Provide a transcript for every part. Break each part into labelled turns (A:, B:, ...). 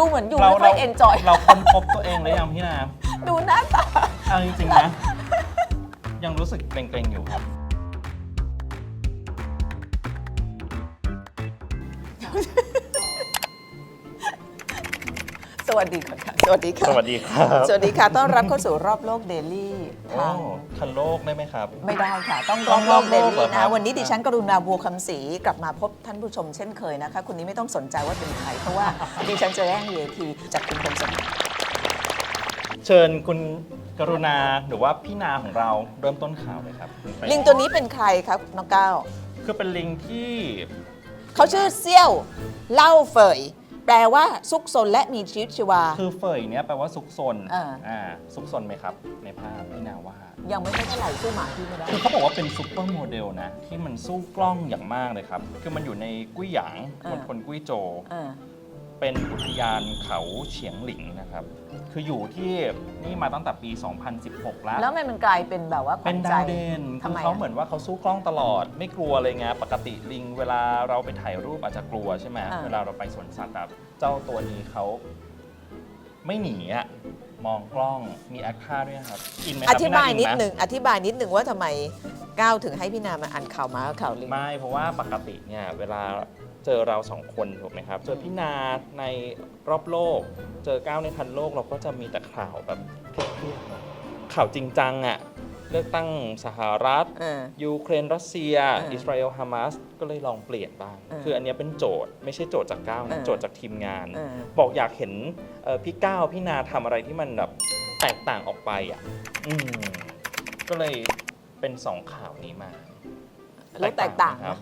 A: ดูเหมือนอยู่
B: เรา
A: ไม่ค่อย
B: เรา
A: เอนจอย
B: เราค้นพบตัวเองหรือยังพี่นา
A: ดูหน้าตา
B: เอาจริงๆนะ ยังรู้สึกเกรงๆอยู่ครับ
A: สวัสดีก่อนค่ะ สวัสดีค่ะ
B: สวัสดีครับ
A: สวัสดีค่ะ ต้อนรับเข้าสู่รอบโลกเดลี่
B: โอ้
A: ทาง
B: คันโลกได้ไหมครับ
A: ไม่ได้ค่ะ ต้อง
B: ต้
A: ร
B: อ
A: องบโลกเด
B: รอบโลกเหร
A: ลี่
B: อครั
A: นะ
B: บ
A: วันนี้ดิฉันกรุณาบัวคำศรีกลับมาพบท่านผู้ชมเช่นเคยนะคะคุณนี้ไม่ต้องสนใจว่าเป็นใคร เพราะว่า ดิฉันจะแย่ง VIP จากคุณคมสม
B: เชิญคุณกรุณาหรือว่าพี่นาของเราเริ่มต้นข่าวเลยครับไป
A: ลิงตัวนี้เป็นใครครับน้องก้าว
B: คือเป็นลิงที่
A: เขาชื่อเซี่ยว เล่าเฟย แปลว่าซุกซนและมีชีวิตชีวา
B: คือเฟยเนี่ยแปลว่าซุกซน
A: อ่า
B: อ่าซุกซนไหมครับ ในภาพพี่นาว่า
A: ยังไม่ค่อยเท่าไหร่สู้หมาพี่ไม่ได้
B: คือเขาบอกว่าเป็นซุปเปอร์โมเดลนะ ที่มันสู้กล้องอย่างมากเลยครับ คือมันอยู่ในกุ้ยหยางมณฑลกุ้ยโจว
A: อ่า
B: เป็นอุทยานเขาเฉียงหลิงนะครับ คืออยู่ที่นี่มาตั้งแต่ปี 2016 แล้ว
A: แล้วทำไมมันกลายเป็นแบบว่าข
B: เป็
A: วันญ
B: ดา
A: ใจ
B: วเด่น
A: ทำ
B: คือ
A: ไม
B: เขา
A: อะ
B: เหมือนว่าเขาสู้กล้องตลอด ไม่กลัวเลยไงปกติลิง เวลาเราไปถ่ายรูปอาจจะกลัวใช่ไหมเวลาเราไปสวนสัตว์แบบเจ้าตัวนี้เขาไม่หนีอะมองกล้องมีแอคท่าด้วยนะครับอินไหมค
A: อ
B: รับ
A: ธิบาย
B: พี่
A: นิด
B: อิไหม
A: หนึ่งอธิบายนิดหนึ่งว่าทำไม ก้าวถึงให้พี่นามาอ่านข่าวม้ากับข่าวลิง
B: ไม่เพราะว่าปกติเนี่ยเวลาเจอเราสองคนถูกไหมครับ เจอพี่นาในรอบโลก เจอก้าวในทันโลกเราก็จะมีแต่ข่าวแบบเครียดๆนะข่าวจริงจังอะเลือกตั้งสหรัฐ
A: เออ
B: ยูเครนรัสเซีย
A: เอออิ
B: อิสราเอลฮามาสก็เลยลองเปลี่ยนบ้าง
A: เออ
B: คืออันเนี้ยเป็นโจทย์ไม่ใช่โจทย์จากก้าว
A: เอ
B: นะ
A: อ
B: โจทย์จากทีมงาน
A: เออ
B: บอกอยากเห็นเอ่อพี่ก้าวพี่นาทำอะไรที่มันแบบแตกต่างออกไปอะอืมก็เลย เป็นสองข่าวนี้มา
A: แล้วแตกต่าง
B: ไหมครั
A: นะ
B: บ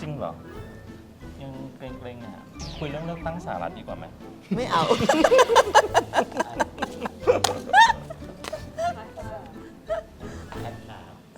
B: จริงเหรอ ยังเกรงๆอะ คุยเรื่องเลือกตั้งสหรัฐดีกว่าไหม
A: ไม่เอา